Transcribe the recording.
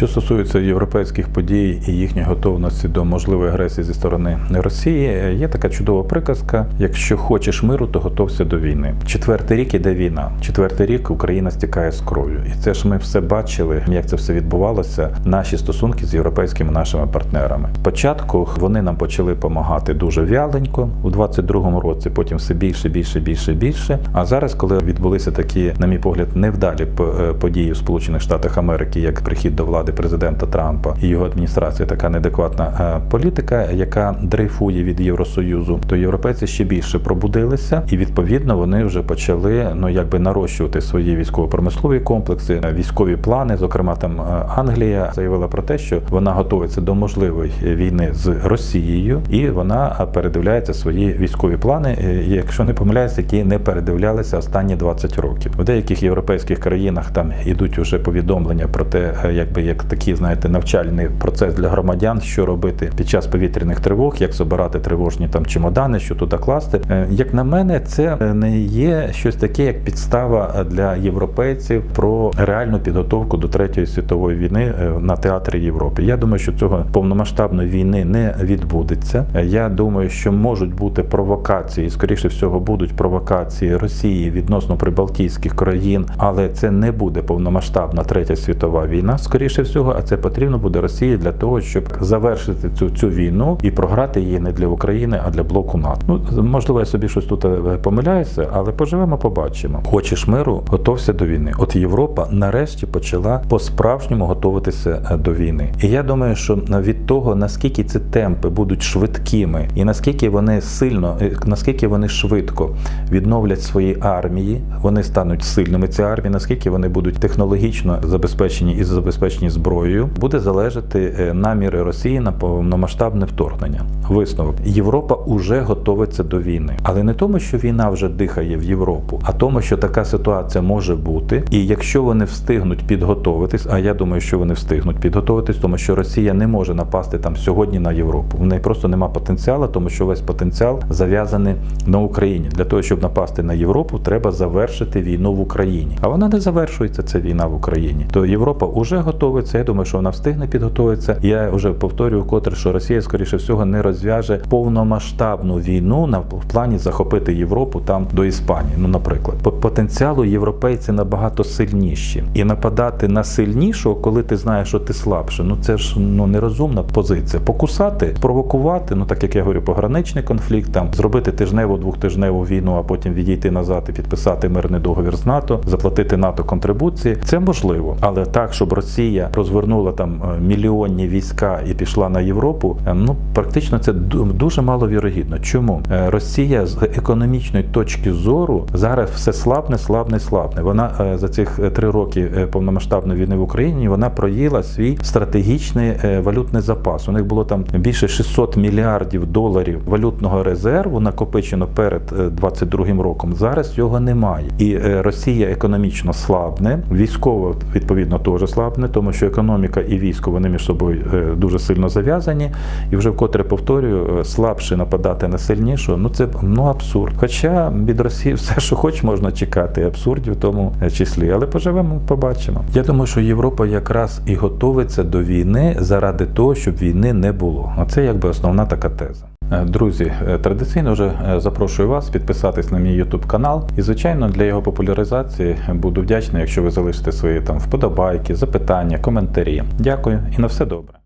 Що стосується європейських подій і їхньої готовності до можливої агресії зі сторони Росії, є така чудова приказка: якщо хочеш миру, то готовся до війни. Четвертий рік іде війна. Четвертий рік Україна стікає з кров'ю, і це ж ми все бачили, як це все відбувалося. Наші стосунки з європейськими нашими партнерами. Спочатку вони нам почали допомагати дуже вяленько у 22-му році, потім все більше, більше, більше, більше. А зараз, коли відбулися такі, на мій погляд, невдалі е, події в Сполучених Штатах Америки, як прихід до влади президента Трампа і його адміністрація, така неадекватна е, політика, яка дрейфує від Євросоюзу, то європейці ще більше пробудилися, і відповідно вони вже почали ну якби нарощувати свої військово-промислові комплекси, е, військові плани. Зокрема, там е, Англія заявила про те, що вона готується до можливої війни з Росією, і вона передивляється свої військові плани, якщо не помиляюся, які не передивлялися останні 20 років. В деяких європейських країнах там ідуть уже повідомлення про те, якби як такий, знаєте, навчальний процес для громадян, що робити під час повітряних тривог, як збирати тривожні там чемодани, що туди класти. Е, Як на мене, це е, не є щось таке, як підстава для європейців про реальну підготовку до третьої світової війни е, на театрі Європи. Я думаю, що цього повномасштабної війни не відбудеться. Я думаю, що можуть бути провокації, скоріше всього, будуть провокації Росії відносно прибалтійських країн, але це не буде повномасштабна третя світова війна. Скоріше всього, а це потрібно буде Росії для того, щоб завершити цю цю війну і програти її не для України, а для блоку НАТО. Ну можливо, я собі щось тут е, помиляюся, але поживемо, побачимо. Хочеш миру, готовся до війни. От Європа нарешті почала по-справжньому готуватися е, до війни. І я думаю, що від того наскільки ці темпи будуть швидкими, і наскільки вони сильно, е, наскільки вони швидко відновлять свої армії, вони стануть сильними. Ці армії, наскільки вони будуть технологічно забезпечені і забезпечені зброєю, буде залежати е, наміри Росії на повномасштабне вторгнення. Висновок Європа уже готовиться до війни, але не тому, що війна вже дихає в Європу, а тому, що така ситуація може бути, і якщо вони встигнуть підготовитись, а я думаю, що вони встигнуть підготовитись, тому що Росія не може напасти там сьогодні на Європу. В неї просто нема потенціалу, тому що весь потенціал зав'язаний на Україні. Для того, щоб напасти на Європу, треба завершити війну в Україні. А вона не завершується. Ця війна в Україні. То Європа вже готовиться. Я думаю, що вона встигне підготуватися. Я вже повторюю, вкотре, що Росія, скоріше всього, не розв'яже повномасштабну війну на в плані захопити Європу там до Іспанії. Ну, наприклад, по потенціалу європейці набагато сильніші, і нападати на сильнішого, коли ти знаєш, що ти слабше. Ну це ж ну нерозумна позиція. Покусати, провокувати. Ну так як я говорю, пограничний конфлікт, там зробити тижневу двохтижневу війну, а потім відійти назад і підписати мирний договір з НАТО, заплатити НАТО контрибуції. Це можливо, але так, щоб Росія розвернула там е, мільйонні війська і пішла на Європу. е, Ну практично це ду- дуже маловірогідно. Чому Е, Росія з економічної точки зору зараз все слабне, слабне, слабне. Вона за цих три роки повномасштабної війни в Україні вона проїла свій стратегічний валютний запас. У них було там більше 600 мільярдів доларів валютного резерву накопичено перед е, 22 роком. Зараз його немає, і Росія економічно слабне, військово відповідно теж слабне, тому що економіка і військо вони між собою е, дуже сильно зав'язані. І вже вкотре повторюю, е, слабше нападати на сильнішого. Ну це ну абсурд. Хоча від Росії все, що хоч, можна чекати, абсурдів в тому е, числі. Але поживемо, побачимо. Я думаю, що Європа якраз і готовиться до війни заради того, щоб війни не було. Оце якби основна така теза. Е, Друзі, е, традиційно вже е, запрошую вас підписатись на мій YouTube канал. І, звичайно, для його популяризації буду вдячний, якщо ви залишите свої там вподобайки, запитання, коментарі. Дякую і на все добре.